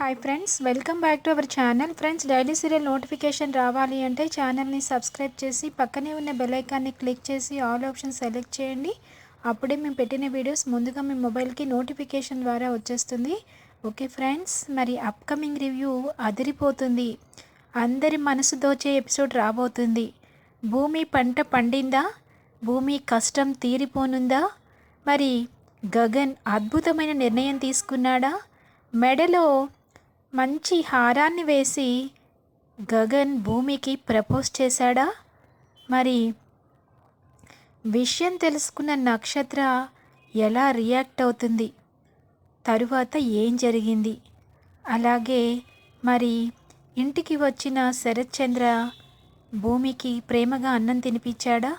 Hi friends welcome back to our channel friends daily serial notification రావాలి అంటే ఛానల్ని subscribe చేసి పక్కనే ఉన్న బెల్ ఐకాన్ని క్లిక్ చేసి ఆల్ ఆప్షన్ సెలెక్ట్ చేయండి. అప్పుడే మేము పెట్టిన వీడియోస్ ముందుగా మీ మొబైల్కి నోటిఫికేషన్ ద్వారా వచ్చేస్తుంది. ఓకే ఫ్రెండ్స్ మరి అప్కమింగ్ రివ్యూ అదిరిపోతుంది. అందరి మనసు దోచే ఎపిసోడ్ రాబోతుంది. భూమి పంట పండిందా? భూమి కష్టం తీరిపోనుందా? మరి గగన్ అద్భుతమైన నిర్ణయం తీసుకున్నాడా? మెడలో మంచి హారాన్ని వేసి గగన్ భూమికి ప్రపోజ్ చేశాడా? మరి విషయం తెలుసుకున్న నక్షత్ర ఎలా రియాక్ట్ అవుతుంది? తరువాత ఏం జరిగింది? అలాగే మరి ఇంటికి వచ్చిన శరత్చంద్ర భూమికి ప్రేమగా అన్నం తినిపించాడా?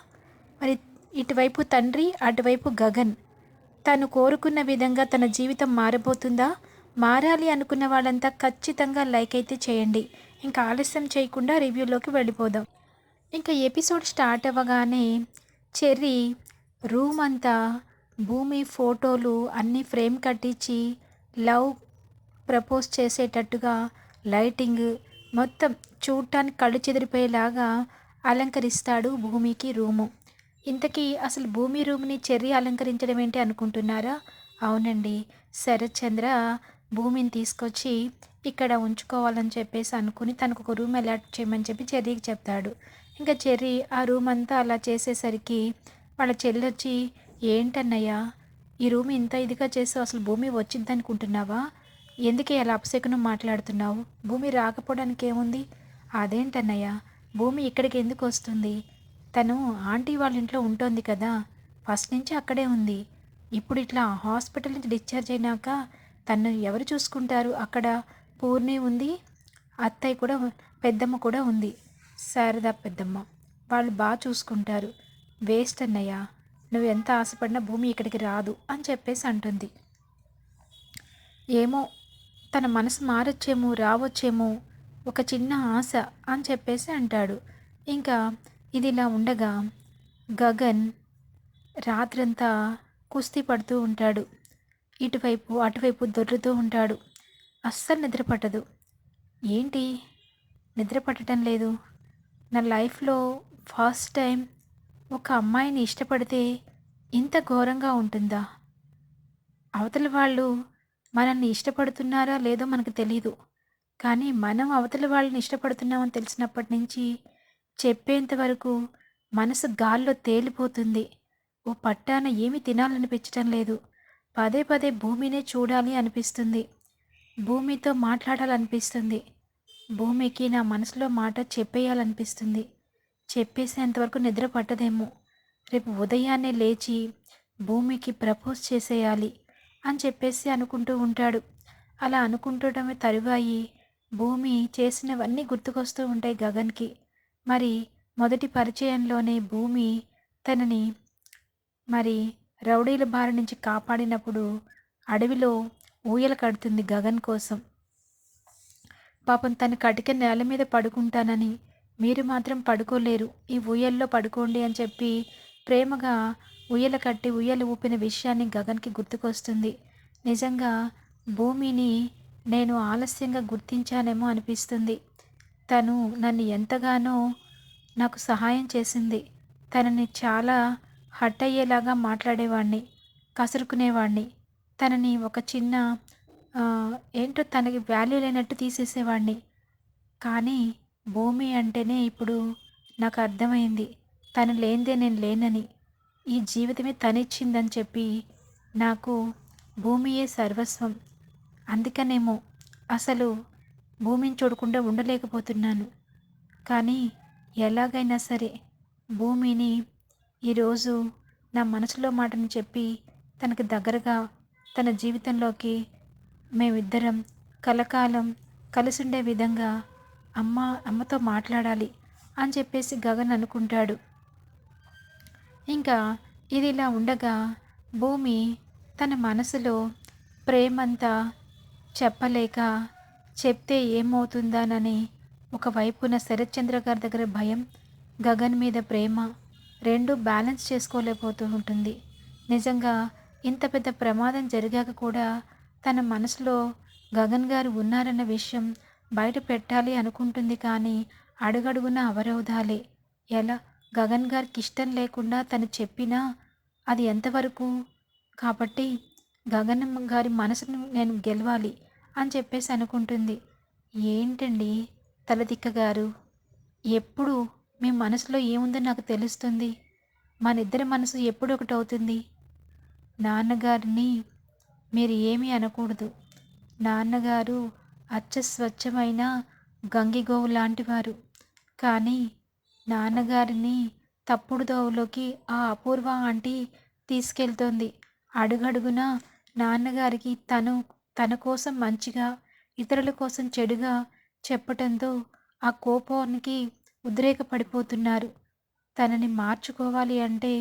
మరి ఇటువైపు తండ్రి అటువైపు గగన్. తను కోరుకున్న విధంగా తన జీవితం మారబోతుందా? మారాలి అనుకున్న వాళ్ళంతా ఖచ్చితంగా లైక్ అయితే చేయండి. ఇంకా ఆలస్యం చేయకుండా రివ్యూలోకి వెళ్ళిపోదాం. ఇంకా ఎపిసోడ్ స్టార్ట్ అవ్వగానే చెర్రీ రూమ్ అంతా భూమి ఫోటోలు అన్నీ ఫ్రేమ్ కట్టించి లవ్ ప్రపోజ్ చేసేటట్టుగా లైటింగ్ మొత్తం చూడటానికి కళ్ళు చెదిరిపోయేలాగా అలంకరిస్తాడు భూమికి రూము. ఇంతకీ అసలు భూమి రూమ్ని చెర్రీ అలంకరించడం ఏంటి అనుకుంటున్నారా? అవునండి. శరత్చంద్ర భూమిని తీసుకొచ్చి ఇక్కడ ఉంచుకోవాలని చెప్పేసి అనుకుని తనకు ఒక రూమ్ అలాట్ చేయమని చెప్పి చెర్రీకి చెప్తాడు. ఇంకా చెర్రీ ఆ రూమ్ అంతా అలా చేసేసరికి వాళ్ళ చెల్లి వచ్చి ఏంటన్నయ్యా ఈ రూమ్ ఇంత ఇదిగా చేసి అసలు భూమి వచ్చింది అనుకుంటున్నావా? ఎందుకే అలా అపశకునం మాట్లాడుతున్నావు? భూమి రాకపోవడానికి ఏముంది? అదేంటన్నయ్యా భూమి ఇక్కడికి ఎందుకు వస్తుంది? తను ఆంటీ వాళ్ళ ఇంట్లో ఉంటుంది కదా ఫస్ట్ నుంచి అక్కడే ఉంది. ఇప్పుడు ఇట్లా హాస్పిటల్ నుంచి డిశ్చార్జ్ అయినాక తనను ఎవరు చూసుకుంటారు? అక్కడ పూర్ణి ఉంది. అత్తయ్య కూడా పెద్దమ్మ కూడా ఉంది. శారదా పెద్దమ్మ. వాళ్ళు బాగా చూసుకుంటారు. వేస్ట్ అన్నయ్య నువ్వు ఎంత ఆశపడినా భూమి ఇక్కడికి రాదు అని చెప్పేసి అంటుంది. ఏమో తన మనసు మారొచ్చేమో రావచ్చేమో ఒక చిన్న ఆశ అని చెప్పేసి అంటాడు. ఇంకా ఇది ఇలా ఉండగా గగన్ రాత్రంతా కుస్తీ పడుతూ ఉంటాడు. ఇటువైపు అటువైపు దొర్లుతూ ఉంటాడు. అస్సలు నిద్రపట్టదు. ఏంటి? నిద్రపట్టడం లేదు. నా లైఫ్లో ఫస్ట్ టైం ఒక అమ్మాయిని ఇష్టపడితే ఇంత ఘోరంగా ఉంటుందా? అవతల వాళ్ళు మనల్ని ఇష్టపడుతున్నారా లేదో మనకు తెలీదు. కానీ మనం అవతల వాళ్ళని ఇష్టపడుతున్నామని తెలిసినప్పటి నుంచి చెప్పేంత వరకు మనసు గాల్లో తేలిపోతుంది. ఓ పట్టాన ఏమి తినాలనిపించటం లేదు. పదే పదే భూమినే చూడాలి అనిపిస్తుంది. భూమితో మాట్లాడాలనిపిస్తుంది. భూమికి నా మనసులో మాట చెప్పేయాలనిపిస్తుంది. చెప్పేసేంతవరకు నిద్ర పట్టదేమో. రేపు ఉదయాన్నే లేచి భూమికి ప్రపోజ్ చేసేయాలి అని చెప్పేసి అనుకుంటూ ఉంటాడు. అలా అనుకుంటుండమే తరువాయి భూమి చేసినవన్నీ గుర్తుకొస్తూ ఉంటాయి గగన్కి. మరి మొదటి పరిచయంలోనే భూమి తనని మరి రౌడీల బారి నుంచి కాపాడినప్పుడు అడవిలో ఊయల కడుతుంది గగన్ కోసం. పాపం తను కటిక నేల మీద పడుకుంటానని మీరు మాత్రం పడుకోలేరు. ఈ ఊయల్లో పడుకోండి అని చెప్పి ప్రేమగా ఉయ్యల కట్టి ఉయ్యలు ఊపిన విషయాన్ని గగన్కి గుర్తుకొస్తుంది. నిజంగా భూమిని నేను ఆలస్యంగా గుర్తించానేమో అనిపిస్తుంది. తను నన్ను ఎంతగానో నాకు సహాయం చేసింది. తనని చాలా హట్ అయ్యేలాగా మాట్లాడేవాడిని కసురుకునేవాడిని తనని ఒక చిన్న ఏంటో తనకి వాల్యూ లేనట్టు తీసేసేవాడిని కానీ భూమి అంటేనే ఇప్పుడు నాకు అర్థమైంది. తను లేనిదే నేను లేనని. ఈ జీవితమే తనిచ్చిందని చెప్పి నాకు భూమియే సర్వస్వం. అందుకనేమో అసలు భూమిని చూడకుండా ఉండలేకపోతున్నాను. కానీ ఎలాగైనా సరే భూమిని ఈరోజు నా మనసులో మాటను చెప్పి తనకు దగ్గరగా తన జీవితంలోకి మేమిద్దరం కలకాలం కలిసి ఉండే విధంగా అమ్మ అమ్మతో మాట్లాడాలి అని చెప్పేసి గగన్ అనుకుంటాడు. ఇంకా ఇది ఇలా ఉండగా భూమి తన మనసులో ప్రేమంతా చెప్పలేక చెప్తే ఏమవుతుందానని ఒకవైపున శరత్చంద్ర గారి దగ్గర భయం గగన్ మీద ప్రేమ రెండు బ్యాలెన్స్ చేసుకోలేకపోతూ ఉంటుంది నిజంగా ఇంత పెద్ద ప్రమాదం జరిగాక కూడా తన మనసులో గగన్ గారు ఉన్నారన్న విషయం బయట పెట్టాలి అనుకుంటుంది కానీ అడుగడుగున అవరోధాలే. ఎలా? గగన్ గారికి ఇష్టం లేకుండా తను చెప్పినా అది ఎంతవరకు? కాబట్టి గగన్ గారి మనసును నేను గెలవాలి అని చెప్పేసి అనుకుంటుంది. ఏంటండి తలదిక్క గారు ఎప్పుడు మీ మనసులో ఏముందో నాకు తెలుస్తుంది. మన ఇద్దరి మనసు ఎప్పుడు ఒకటి అవుతుంది నాన్నగారిని మీరు ఏమీ అనకూడదు. నాన్నగారు అచ్చ స్వచ్ఛమైన గంగిగోవు లాంటివారు. కానీ నాన్నగారిని తప్పుడు దోవలోకి ఆ అపూర్వ ఆంటీ తీసుకెళ్తోంది. అడుగడుగున నాన్నగారికి తను తన కోసం మంచిగా ఇతరుల కోసం చెడుగా చెప్పటంతో ఆ కోపానికి ఉద్రేకపడిపోతున్నారు తనని మార్చుకోవాలి అంటే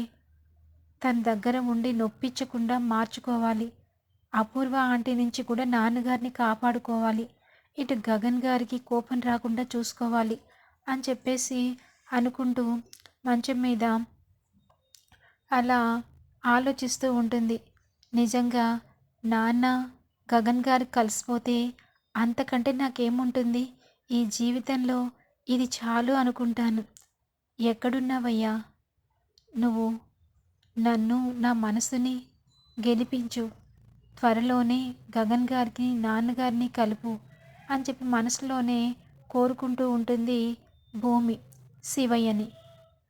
తన దగ్గర ఉండి నొప్పించకుండా మార్చుకోవాలి. అపూర్వ ఆంటీ నుంచి కూడా నాన్నగారిని కాపాడుకోవాలి. ఇటు గగన్ గారికి కోపం రాకుండా చూసుకోవాలి అని చెప్పేసి అనుకుంటూ మంచం మీద అలా ఆలోచిస్తూ ఉంటుంది. నిజంగా నాన్న గగన్ గారు కలిసిపోతే అంతకంటే నాకేముంటుంది? ఈ జీవితంలో ఇది చాలు అనుకుంటాను. ఎక్కడున్నావయ్యా? నువ్వు నన్ను నా మనసుని గెలిపించు. త్వరలోనే గగన్ గారికి నాన్నగారిని కలుపు అని చెప్పి మనసులోనే కోరుకుంటూ ఉంటుంది భూమి శివయ్యని.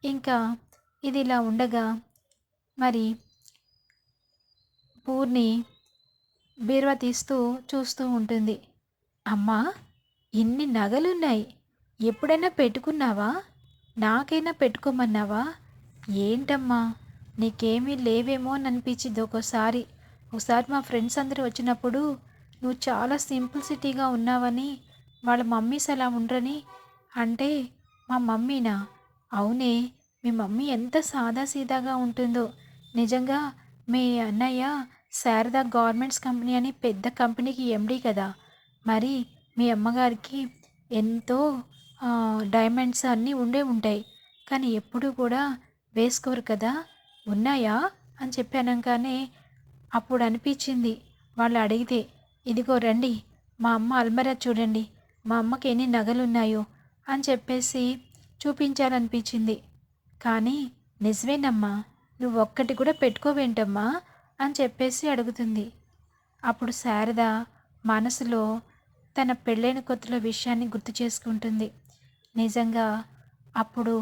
ఇంకా ఇది ఇలా ఉండగా మరి పూర్ణి బీరువా తీస్తూ చూస్తూ ఉంటుంది. అమ్మా ఇన్ని నగలున్నాయి. ఎప్పుడైనా పెట్టుకున్నావా? నాకైనా పెట్టుకోమన్నావా? ఏంటమ్మా నీకేమీ లేవేమో అని అనిపించింది ఒక్కోసారి. ఒకసారి మా ఫ్రెండ్స్ అందరూ వచ్చినప్పుడు నువ్వు చాలా సింపుల్సిటీగా ఉన్నావని వాళ్ళ మమ్మీస్ అలా ఉండరని. అంటే మా మమ్మీనా? అవునే మీ మమ్మీ ఎంత సాదాసీదాగా ఉంటుందో. నిజంగా మీ అన్నయ్య శారదా గవర్నమెంట్స్ కంపెనీ అని పెద్ద కంపెనీకి ఎండీ కదా. మరి మీ అమ్మగారికి ఎంతో డైమండ్స్ అన్నీ ఉండే ఉంటాయి. కానీ ఎప్పుడు కూడా వేసుకోరు కదా? ఉన్నాయా? అని చెప్పానంగానే అప్పుడు అనిపించింది వాళ్ళు అడిగితే ఇదిగో రండి మా అమ్మ అల్మరా చూడండి మా అమ్మకి ఎన్ని నగలున్నాయో అని చెప్పేసి చూపించాలనిపించింది. కానీ నిజమేనమ్మా నువ్వు ఒక్కటి కూడా పెట్టుకోవేంటమ్మా? అని చెప్పేసి అడుగుతుంది. అప్పుడు శారద మనసులో తన పెళ్ళైన కొత్తలో విషయాన్ని గుర్తు చేసుకుంటుంది. నిజంగా అప్పుడు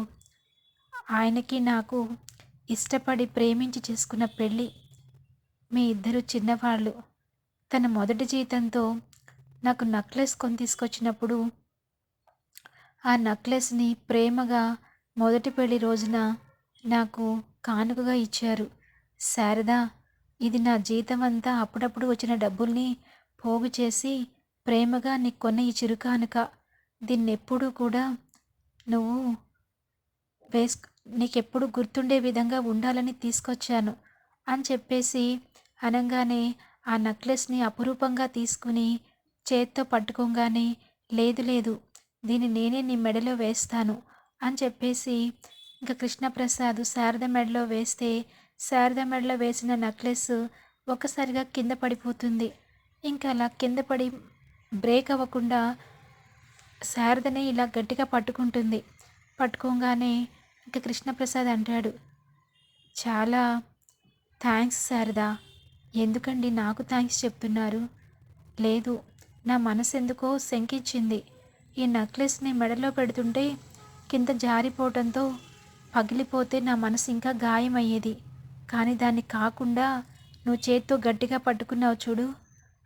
ఆయనకి నాకు ఇష్టపడి ప్రేమించి చేసుకున్న పెళ్ళి మీ ఇద్దరు చిన్నవాళ్ళు. తన మొదటి జీతంతో నాకు నక్లెస్ కొని తీసుకొచ్చినప్పుడు ఆ నక్లెస్ని ప్రేమగా మొదటి పెళ్ళి రోజున నాకు కానుకగా ఇచ్చారు. శారదా ఇది నా జీతం అంతా అప్పుడప్పుడు వచ్చిన డబ్బుల్ని పోగు చేసి ప్రేమగా నీకు కొన్న ఈ చిరుకానుక దీన్ని ఎప్పుడూ కూడా నువ్వు వేసుకు నీకెప్పుడు గుర్తుండే విధంగా ఉండాలని తీసుకొచ్చాను అని చెప్పేసి అనగానే ఆ నెక్లెస్ని అపురూపంగా తీసుకుని చేత్తో పట్టుకోగానే లేదు లేదు దీన్ని నేనే నీ మెడలో వేస్తాను అని చెప్పేసి ఇంకా కృష్ణప్రసాద్ శారద మెడలో వేస్తే శారద మెడలో వేసిన నెక్లెస్ ఒక్కసారిగా కింద పడిపోతుంది. ఇంకా అలా కింద పడి బ్రేక్ అవ్వకుండా శారదని ఇలా గట్టిగా పట్టుకుంటుంది. పట్టుకోగానే ఇంకా కృష్ణప్రసాద్ అంటాడు చాలా థ్యాంక్స్ శారదా. ఎందుకండి నాకు థ్యాంక్స్ చెప్తున్నారు? లేదు నా మనసు ఎందుకో శంకించింది. ఈ నెక్లెస్ని మెడలో పెడుతుంటే కింద జారిపోవటంతో పగిలిపోతే నా మనసు ఇంకా గాయమయ్యేది. కానీ దాన్ని కాకుండా నువ్వు చేత్తో గట్టిగా పట్టుకున్నావు చూడు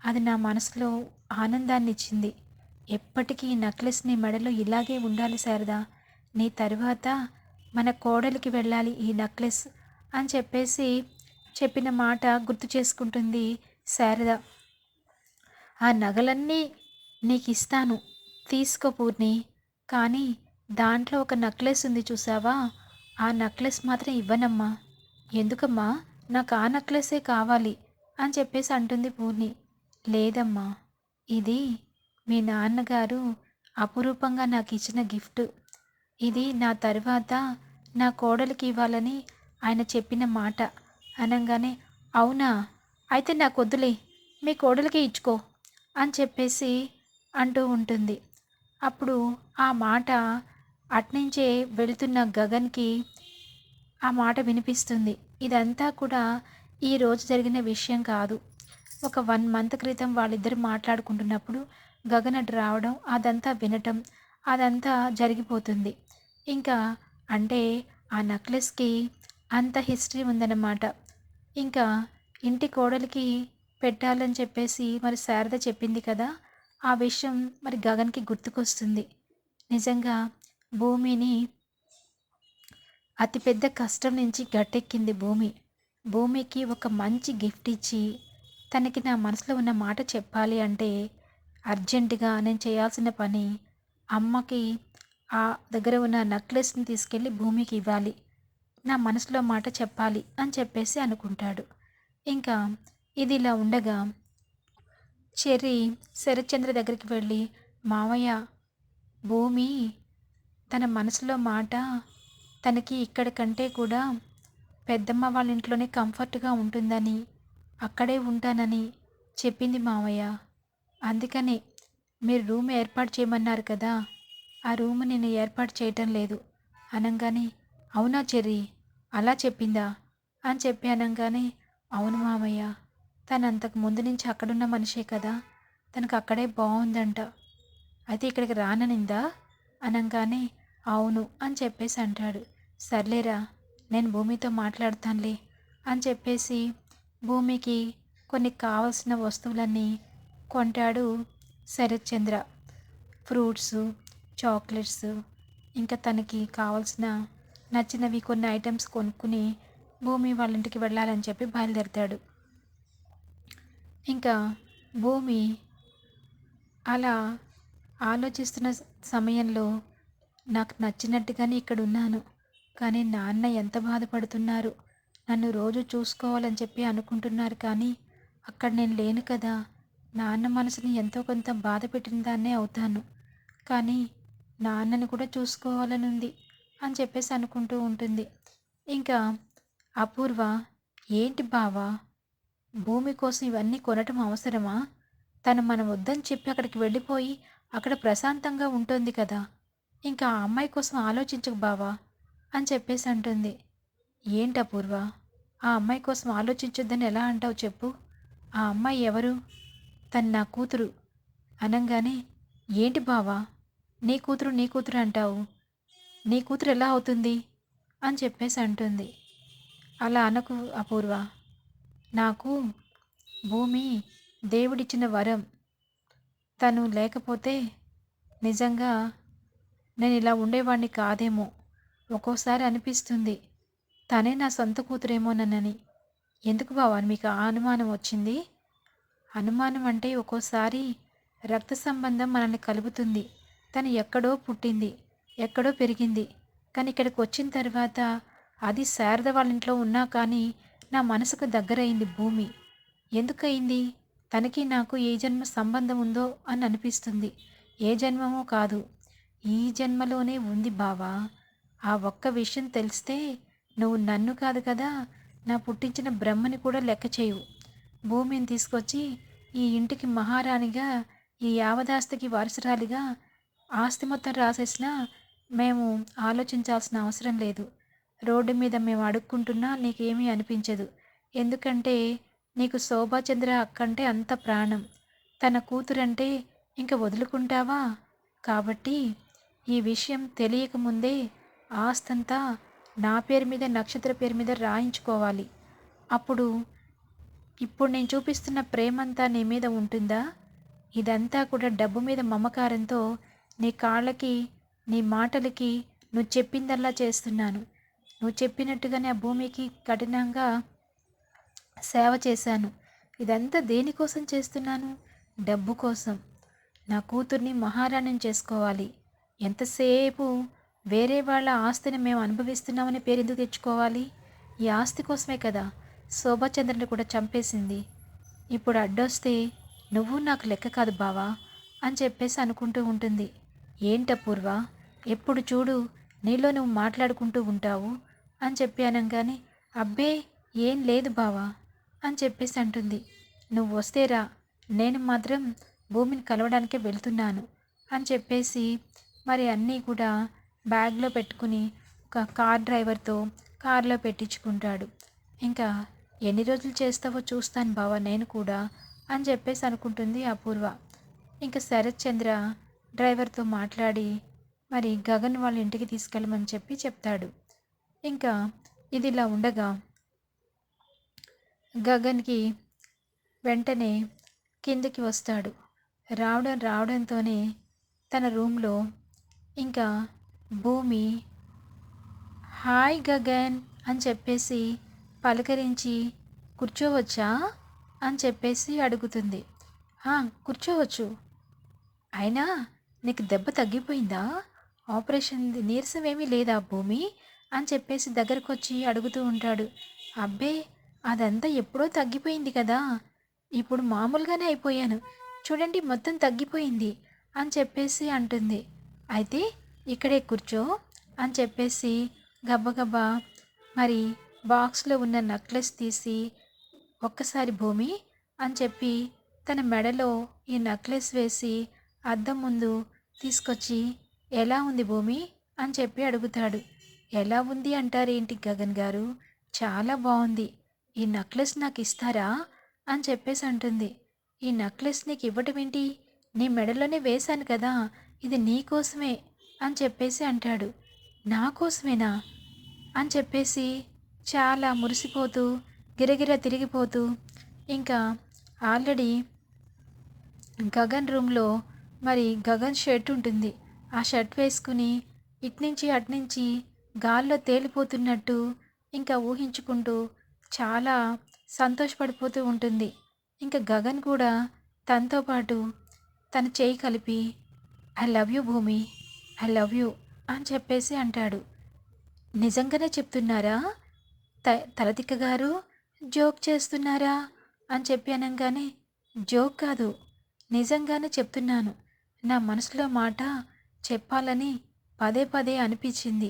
అది నా మనసులో ఆనందాన్ని ఇచ్చింది ఎప్పటికీ ఈ నెక్లెస్ మెడలో ఇలాగే ఉండాలి శారదా. నీ తరువాత మన కోడలికి వెళ్ళాలి ఈ నెక్లెస్ అని చెప్పేసి చెప్పిన మాట గుర్తు చేసుకుంటుంది శారద. ఆ నగలన్నీ నీకు ఇస్తాను తీసుకో పూర్ణి. కానీ దాంట్లో ఒక నక్లెస్ ఉంది చూసావా ఆ నక్లెస్ మాత్రం ఇవ్వనమ్మా. ఎందుకమ్మా? నాకు ఆ నక్లెసే కావాలి అని చెప్పేసి అంటుంది పూర్ణి. లేదమ్మా. ఇది మీ నాన్నగారు అపురూపంగా నాకు ఇచ్చిన గిఫ్ట్. ఇది నా తర్వాత నా కోడలికి ఇవ్వాలని ఆయన చెప్పిన మాట అనగానే అవునా? అయితే నాకు వద్దులే మీ కోడలికి ఇచ్చుకో అని చెప్పేసి అంటూ ఉంటుంది. అప్పుడు ఆ మాట అట్నుంచే వెళుతున్న గగన్కి ఆ మాట వినిపిస్తుంది. ఇదంతా కూడా ఈ రోజు జరిగిన విషయం కాదు. ఒక వన్ మంత్ క్రితం వాళ్ళిద్దరు మాట్లాడుకుంటున్నప్పుడు గగన్ అటు రావడం అదంతా వినటం అదంతా జరిగిపోతుంది. ఇంకా అంటే ఆ నెక్లెస్కి అంత హిస్టరీ ఉందన్నమాట. ఇంకా ఇంటి కోడలికి పెట్టాలని చెప్పేసి మరి శారద చెప్పింది కదా ఆ విషయం మరి గగన్కి గుర్తుకొస్తుంది. నిజంగా భూమిని అతిపెద్ద కష్టం నుంచి గట్టెక్కింది భూమి. భూమికి ఒక మంచి గిఫ్ట్ ఇచ్చి తనకి నా మనసులో ఉన్న మాట చెప్పాలి అంటే అర్జెంటుగా నేను చేయాల్సిన పని అమ్మకి ఆ దగ్గర ఉన్న నెక్లెస్ని తీసుకెళ్ళి భూమికి ఇవ్వాలి. నా మనసులో మాట చెప్పాలి అని చెప్పేసి అనుకుంటాడు. ఇంకా ఇది ఇలా ఉండగా చెర్రి శరత్చంద్ర దగ్గరికి వెళ్ళి మావయ్య భూమి తన మనసులో మాట తనకి ఇక్కడ కంటే కూడా పెద్దమ్మ వాళ్ళ ఇంట్లోనే కంఫర్ట్గా ఉంటుందని అక్కడే ఉంటానని చెప్పింది మావయ్య. అందుకని మీరు రూమ్ ఏర్పాటు చేయమన్నారు కదా. ఆ రూమ్ నేను ఏర్పాటు చేయటం లేదు. అనగానే అవునా చెర్రి? అలా చెప్పిందా? అని చెప్పి అనగానే అవును మామయ్య. తను అంతకు ముందు నుంచి అక్కడున్న మనిషే కదా. తనకు అక్కడే బాగుందంట అయితే ఇక్కడికి రాననిందా? అనగానే అవును అని చెప్పేసి అంటాడు. సర్లేరా నేను భూమితో మాట్లాడతానులే అని చెప్పేసి భూమికి కొన్ని కావలసిన వస్తువులన్నీ కొంటాడు శరత్ చంద్ర. ఫ్రూట్స్ చాక్లెట్స్ ఇంకా తనకి కావాల్సిన నచ్చినవి కొన్ని ఐటమ్స్ కొనుక్కుని భూమి వాళ్ళ ఇంటికి వెళ్ళాలని చెప్పి బయలుదేరుతాడు. ఇంకా భూమి అలా ఆలోచిస్తున్న సమయంలో నాకు నచ్చినట్టుగానే ఇక్కడ ఉన్నాను. కానీ నాన్న ఎంత బాధపడుతున్నారు? నన్ను రోజు చూసుకోవాలని చెప్పి అనుకుంటున్నారు కానీ అక్కడ నేను లేను కదా. నాన్న మనసుని ఎంతో కొంత బాధ పెట్టిన దాన్నే అవుతాను. కానీ నాన్నని కూడా చూసుకోవాలని ఉంది అని చెప్పేసి అనుకుంటూ ఉంటుంది. ఇంకా అపూర్వ ఏంటి బావా? భూమి కోసం ఇవన్నీ కొనటం అవసరమా? తను మనం వద్దని చెప్పి అక్కడికి వెళ్ళిపోయి అక్కడ ప్రశాంతంగా ఉంటుంది కదా. ఇంకా ఆ అమ్మాయి కోసం ఆలోచించకు బావా అని చెప్పేసి అంటుంది. ఏంటి అపూర్వ? ఆ అమ్మాయి కోసం ఆలోచించొద్దని ఎలా అంటావు చెప్పు. ఆ అమ్మాయి ఎవరు? తను నా కూతురు. అనంగానే ఏంటి బావా? నీ కూతురు నీ కూతురు అంటావు. నీ కూతురు ఎలా అవుతుంది? అని చెప్పేసి అంటుంది. అలా అనకు అపూర్వ. నాకు భూమి దేవుడిచ్చిన వరం. తను లేకపోతే నిజంగా నేను ఇలా ఉండేవాడిని కాదేమో. ఒక్కోసారి అనిపిస్తుంది. తనే నా సొంత కూతురేమోనని. ఎందుకు బావా? మీకు ఆ అనుమానం వచ్చింది? అనుమానం అంటే ఒక్కోసారి రక్త సంబంధం మనల్ని కలుపుతుంది. తను ఎక్కడో పుట్టింది ఎక్కడో పెరిగింది. కానీ ఇక్కడికి వచ్చిన తర్వాత అది శారద వాళ్ళ ఇంట్లో ఉన్నా కానీ నా మనసుకు దగ్గరైంది భూమి. ఎందుకయింది? తనకి నాకు ఏ జన్మ సంబంధం ఉందో అని అనిపిస్తుంది. ఏ జన్మమో కాదు. ఈ జన్మలోనే ఉంది బావా. ఆ ఒక్క విషయం తెలిస్తే నువ్వు నన్ను కాదు కదా నా పుట్టించిన బ్రహ్మని కూడా లెక్క చేయవు. భూమిని తీసుకొచ్చి ఈ ఇంటికి మహారాణిగా ఈ యావదాస్తికి వారసురాలిగా ఆస్తి మొత్తం రాసేసినా మేము ఆలోచించాల్సిన అవసరం లేదు. రోడ్డు మీద మేము అడుక్కుంటున్నా నీకేమీ అనిపించదు. ఎందుకంటే నీకు శోభాచంద్ర అక్కంటే అంత ప్రాణం. తన కూతురంటే ఇంక వదులుకుంటావా? కాబట్టి ఈ విషయం తెలియకముందే ఆస్తంతా నా పేరు మీద నక్షత్ర పేరు మీద రాయించుకోవాలి. అప్పుడు ఇప్పుడు నేను చూపిస్తున్న ప్రేమంతా నీ మీద ఉంటుందా? ఇదంతా కూడా డబ్బు మీద మమకారంతో నీ కాళ్ళకి నీ మాటలకి నువ్వు చెప్పిందల్లా చేస్తున్నాను. నువ్వు చెప్పినట్టుగానే ఆ భూమికి కఠినంగా సేవ చేశాను. ఇదంతా దేనికోసం చేస్తున్నాను? డబ్బు కోసం. నా కూతుర్ని మహారాణిని చేసుకోవాలి. ఎంతసేపు వేరే వాళ్ళ ఆస్తిని మేము అనుభవిస్తున్నామని పేరు ఎందుకు తెచ్చుకోవాలి? ఈ ఆస్తి కోసమే కదా. శోభాచంద్రని కూడా చంపేసింది. ఇప్పుడు అడ్డొస్తే నువ్వు నాకు లెక్క కాదు బావా అని చెప్పేసి అనుకుంటూ ఉంటుంది. ఏంట పూర్వ ఎప్పుడు చూడు నీలో నువ్వు మాట్లాడుకుంటూ ఉంటావు అని చెప్పి అనగానే అబ్బే ఏం లేదు బావా అని చెప్పేసి అంటుంది. నువ్వు వస్తేరా నేను మాత్రం భూమిని కలవడానికే వెళ్తున్నాను అని చెప్పేసి మరి అన్నీ కూడా బ్యాగ్లో పెట్టుకుని ఒక కార్ డ్రైవర్తో కార్లో పెట్టించుకుంటాడు. ఇంకా ఎన్ని రోజులు చేస్తావో చూస్తాను బావా నేను కూడా అని చెప్పేసి అనుకుంటుంది అపూర్వ. ఇంకా శరత్ చంద్ర డ్రైవర్తో మాట్లాడి మరి గగన్ వాళ్ళ ఇంటికి తీసుకెళ్ళమని చెప్పి చెప్తాడు. ఇంకా ఇది ఇలా ఉండగా గగన్కి వెంటనే కిందకి వస్తాడు. రావడం రావడంతోనే తన రూమ్లో ఇంకా భూమి హాయ్ గగన్ అని చెప్పేసి పలకరించి కూర్చోవచ్చా? అని చెప్పేసి అడుగుతుంది. కూర్చోవచ్చు. అయినా నీకు దెబ్బ తగ్గిపోయిందా? ఆపరేషన్ నీరసం ఏమీ లేదా భూమి? అని చెప్పేసి దగ్గరకు వచ్చి అడుగుతూ ఉంటాడు. అబ్బే అదంతా ఎప్పుడో తగ్గిపోయింది కదా! ఇప్పుడు మామూలుగానే అయిపోయాను. చూడండి మొత్తం తగ్గిపోయింది అని చెప్పేసి అంటుంది. అయితే ఇక్కడే కూర్చో అని చెప్పేసి గబగబా మరి బాక్స్లో ఉన్న నెక్లెస్ తీసి ఒక్కసారి భూమి అని చెప్పి తన మెడలో ఈ నెక్లెస్ వేసి అద్దం ముందు తీసుకొచ్చి ఎలా ఉంది భూమి? అని చెప్పి అడుగుతాడు. ఎలా ఉంది? అంటారేంటి గగన్ గారు. చాలా బాగుంది. ఈ నెక్లెస్ నాకు ఇస్తారా? అని చెప్పేసి అంటుంది. ఈ నెక్లెస్ నీకు ఇవ్వటం ఏంటి? నీ మెడలోనే వేశాను కదా. ఇది నీ కోసమే. అని చెప్పేసి అంటాడు. నా కోసమేనా? అని చెప్పేసి చాలా మురిసిపోతూ గిరగిర తిరిగిపోతూ ఇంకా ఆల్రెడీ గగన్ రూమ్లో మరి గగన్ షర్ట్ ఉంటుంది. ఆ షర్ట్ వేసుకుని ఇట్నుంచి అట్నుంచి గాల్లో తేలిపోతున్నట్టు ఇంకా ఊహించుకుంటూ చాలా సంతోషపడిపోతూ ఉంటుంది. ఇంకా గగన్ కూడా తనతో పాటు తన చేయి కలిపి I love you Bhumi I love you అని చెప్పేసి అంటాడు. నిజంగానే చెప్తున్నారా? త తలతిక్క గారు జోక్ చేస్తున్నారా? అని చెప్పి అనగానే జోక్ కాదు నిజంగానే చెప్తున్నాను. నా మనసులో మాట చెప్పాలని పదే పదే అనిపించింది.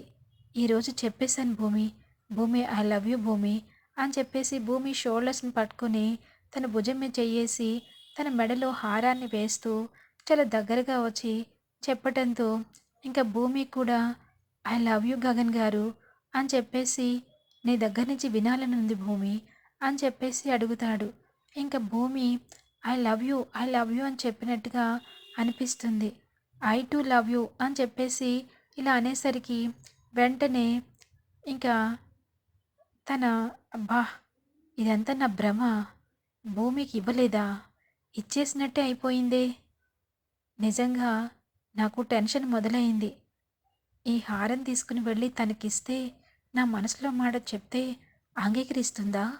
ఈరోజు చెప్పేశాను భూమి భూమి ఐ లవ్ యూ భూమి అని చెప్పేసి భూమి షోల్డర్స్ని పట్టుకుని తన భుజం మీద చెయ్యేసి తన మెడలో హారాన్ని వేస్తూ చాలా దగ్గరగా వచ్చి చెప్పటంతో ఇంకా భూమి కూడా ఐ లవ్ యూ గగన్ గారు అని చెప్పేసి నీ దగ్గర నుంచి వినాలని ఉంది భూమి అని చెప్పేసి అడుగుతాడు. ఇంకా Bhumi I love you I love you అని చెప్పినట్టుగా అనిపిస్తుంది. ఐ టు లవ్ యూ అని చెప్పేసి ఇలా అనేసరికి వెంటనే ఇంకా తన అబ్బా ఇదంతా నా భ్రమ. భూమికి ఇవ్వలేదా? ఇచ్చేసినట్టే అయిపోయిందే. నిజంగా నాకు టెన్షన్ మొదలైంది. ఈ హారం తీసుకుని వెళ్ళి తనకిస్తే నా మనసులో మాట చెప్తే అంగీకరిస్తుందా?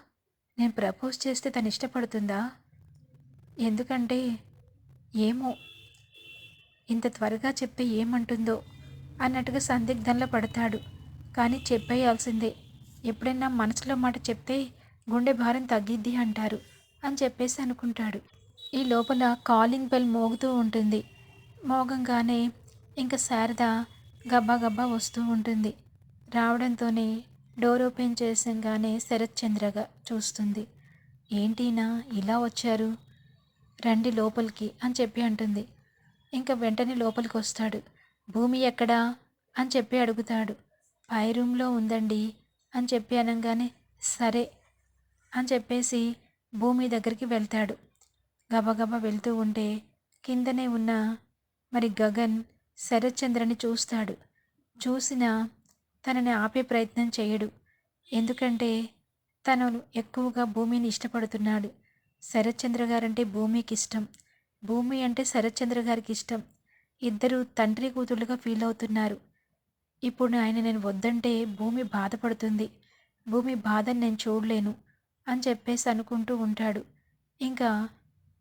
నేను ప్రపోజ్ చేస్తే తను ఇష్టపడుతుందా? ఎందుకంటే ఏమో ఇంత త్వరగా చెప్తే ఏమంటుందో అన్నట్టుగా సందిగ్ధంలో పడతాడు. కానీ చెప్పేయాల్సిందే ఎప్పుడైనా మనసులో మాట చెప్తే గుండె భారం తగ్గిద్ది అంటారు అని చెప్పేసి అనుకుంటాడు. ఈ లోపల కాలింగ్ బెల్ మోగుతూ ఉంటుంది. మోగంగానే ఇంకా శారద గబ్బా గబ్బా వస్తూ ఉంటుంది. రావడంతోనే డోర్ ఓపెన్ చేసంగానే శరత్ చంద్రగా చూస్తుంది. ఏంటినా ఇలా వచ్చారు? రండి లోపలికి అని చెప్పి అంటుంది. ఇంకా వెంటనే లోపలికి వస్తాడు. భూమి ఎక్కడా? అని చెప్పి అడుగుతాడు. పై రూమ్లో ఉందండి అని చెప్పి అనగానే సరే అని చెప్పేసి భూమి దగ్గరికి వెళ్తాడు. గబగబా వెళ్తూ ఉంటే కిందనే ఉన్న మరి గగన్ శరత్చంద్రని చూస్తాడు. చూసిన తనని ఆపే ప్రయత్నం చేయడు. ఎందుకంటే తను ఎక్కువగా భూమిని ఇష్టపడుతున్నాడు. శరత్చంద్ర గారంటే భూమికి ఇష్టం. భూమి అంటే శరత్చంద్ర గారికి ఇష్టం. ఇద్దరు తండ్రి కూతుళ్ళుగా ఫీల్ అవుతున్నారు. ఇప్పుడు ఆయన నేను వద్దంటే భూమి బాధపడుతుంది. భూమి బాధని నేను చూడలేను అని చెప్పేసి అనుకుంటూ ఉంటాడు. ఇంకా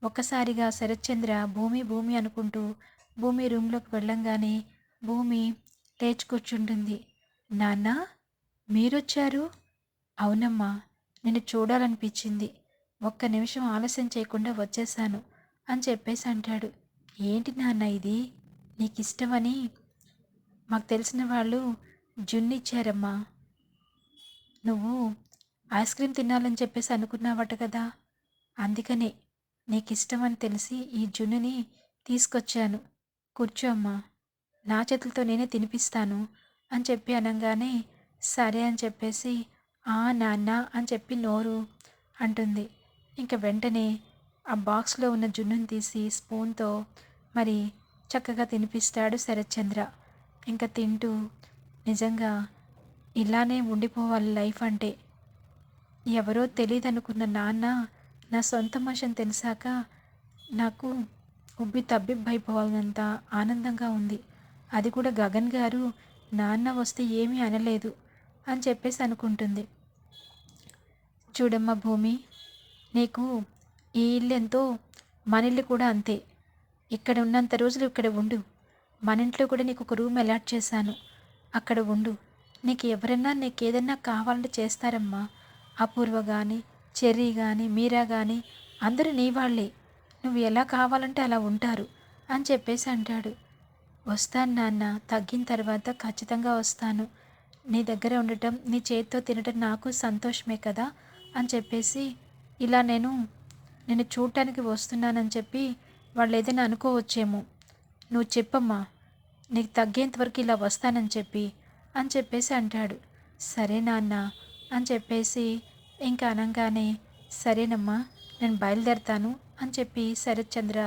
ఒక్కసారిగా శరత్చంద్ర భూమి భూమి అనుకుంటూ భూమి రూమ్లోకి వెళ్ళంగానే భూమి లేచి కూర్చుంటుంది. నాన్న మీరొచ్చారు? అవునమ్మా నిన్ను చూడాలనిపించింది ఒక్క నిమిషం ఆలస్యం చేయకుండా వచ్చేసాను అని చెప్పేసి అంటాడు. ఏంటి నాన్న ఇది? నీకు ఇష్టమని మాకు తెలిసిన వాళ్ళు జున్ను ఇచ్చారమ్మా నువ్వు ఐస్ క్రీమ్ తినాలని చెప్పేసి అనుకున్నావట కదా? అందుకనే నీకు ఇష్టమని తెలిసి ఈ జున్నుని తీసుకొచ్చాను. కూర్చో అమ్మా. నా చేతులతో నేనే తినిపిస్తాను. అని చెప్పి అనగానే సరే అని చెప్పేసి ఆ నాన్న అని చెప్పి నోరు అంటుంది. ఇంక వెంటనే ఆ బాక్స్లో ఉన్న జున్నుని తీసి స్పూన్తో మరి చక్కగా తినిపిస్తాడు శరత్చంద్ర. ఇంకా తింటూ నిజంగా ఇలానే ఉండిపోవాలి లైఫ్ అంటే. ఎవరో తెలియదు అనుకున్న నాన్న నా సొంత మనిషిని తెలిసాక నాకు ఉబ్బి తబ్బిబ్బైపోవాలంత ఆనందంగా ఉంది. అది కూడా గగన్ గారు నాన్న వస్తే ఏమీ అనలేదు అని చెప్పేసి అనుకుంటుంది. చూడమ్మా భూమి నీకు ఈ ఇల్లు ఎంతో మన ఇల్లు కూడా అంతే. ఇక్కడ ఉన్నంత రోజులు ఇక్కడ ఉండు. మన ఇంట్లో కూడా నీకు ఒక రూమ్ అలాట్ చేశాను. అక్కడ ఉండు. నీకు ఎవరైనా నీకు ఏదైనా కావాలంటే చేస్తారమ్మా. అపూర్వ కానీ చెర్రీ కానీ మీరా కానీ అందరూ నీ వాళ్ళే. నువ్వు ఎలా కావాలంటే అలా ఉంటారు అని చెప్పేసి అంటాడు. వస్తాను నాన్న తగ్గిన తర్వాత ఖచ్చితంగా వస్తాను. నీ దగ్గర ఉండటం నీ చేతితో తినటం నాకు సంతోషమే కదా అని చెప్పేసి ఇలా నేను నేను చూడటానికి వస్తున్నానని చెప్పి వాళ్ళు ఏదైనా అనుకోవచ్చేమో. నువ్వు చెప్పమ్మా నీకు తగ్గేంత వరకు ఇలా వస్తానని చెప్పి అని చెప్పేసి అంటాడు. సరే నాన్న అని చెప్పేసి ఇంకా అనగానే సరేనమ్మా నేను బయలుదేరతాను అని చెప్పి శరత్చంద్ర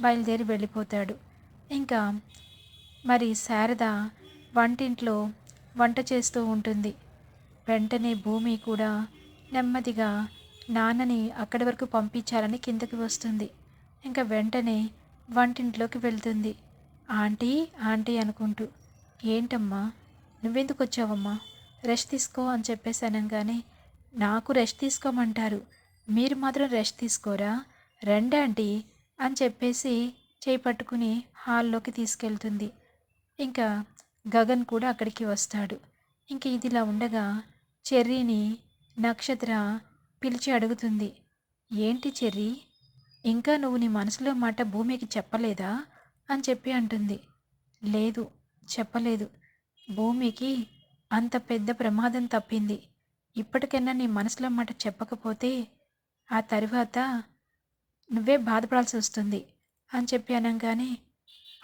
బయలుదేరి వెళ్ళిపోతాడు. ఇంకా మరి శారద వంటింట్లో వంట చేస్తూ ఉంటుంది. వెంటనే భూమి కూడా నెమ్మదిగా నాన్నని అక్కడి వరకు పంపించాలని కిందకి వస్తుంది. ఇంకా వెంటనే వంటింట్లోకి వెళ్తుంది. ఆంటీ ఆంటీ అనుకుంటూ. ఏంటమ్మా? నువ్వెందుకు వచ్చావమ్మా? రెస్ట్ తీసుకో అని చెప్పేసి అనగానే నాకు రెస్ట్ తీసుకోమంటారు. మీరు మాత్రం రెస్ట్ తీసుకోరా? రండి అని చెప్పేసి చేయి పట్టుకుని హాల్లోకి తీసుకెళ్తుంది. ఇంకా గగన్ కూడా అక్కడికి వస్తాడు. ఇంక ఇదిలా ఉండగా చెర్రీని నక్షత్ర పిలిచి అడుగుతుంది. ఏంటి చెర్రీ? ఇంకా నువ్వు నీ మనసులో మాట భూమికి చెప్పలేదా? అని చెప్పి అంటుంది. లేదు చెప్పలేదు. భూమికి అంత పెద్ద ప్రమాదం తప్పింది. ఇప్పటికైనా నీ మనసులో మాట చెప్పకపోతే ఆ తర్వాత నువ్వే బాధపడాల్సి వస్తుంది అని చెప్పి అనగానే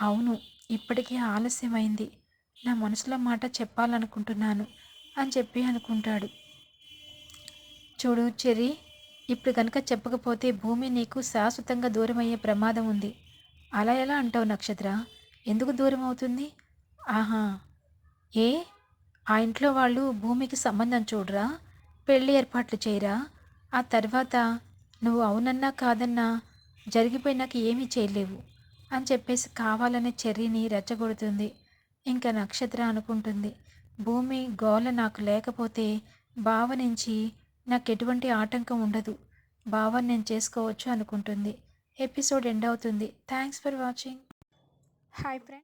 అవును ఇప్పటికీ ఆలస్యమైంది. నా మనసులో మాట చెప్పాలనుకుంటున్నాను అని చెప్పి అనుకుంటాడు. చూడు చెర్రీ ఇప్పుడు కనుక చెప్పకపోతే భూమి నీకు శాశ్వతంగా దూరమయ్యే ప్రమాదం ఉంది. అలా ఎలా అంటావు నక్షత్ర? ఎందుకు దూరం అవుతుంది ఆహా! ఏ? ఆ ఇంట్లో వాళ్ళు భూమికి సంబంధం చూడరా? పెళ్ళి ఏర్పాట్లు చేయరా? ఆ తర్వాత నువ్వు అవునన్నా కాదన్నా జరిగిపోయినాక ఏమీ చేయలేవు. అని చెప్పేసి కావాలనే చెర్రీని రెచ్చగొడుతుంది. ఇంకా నక్షత్ర అనుకుంటుంది. భూమి గోల నాకు లేకపోతే బావ నుంచి నాకు ఎటువంటి ఆటంకం ఉండదు. బావని నేను చేసుకోవచ్చు అనుకుంటుంది. ఎపిసోడ్ ఎండ్ అవుతుంది. Thanks for watching. Hi friend.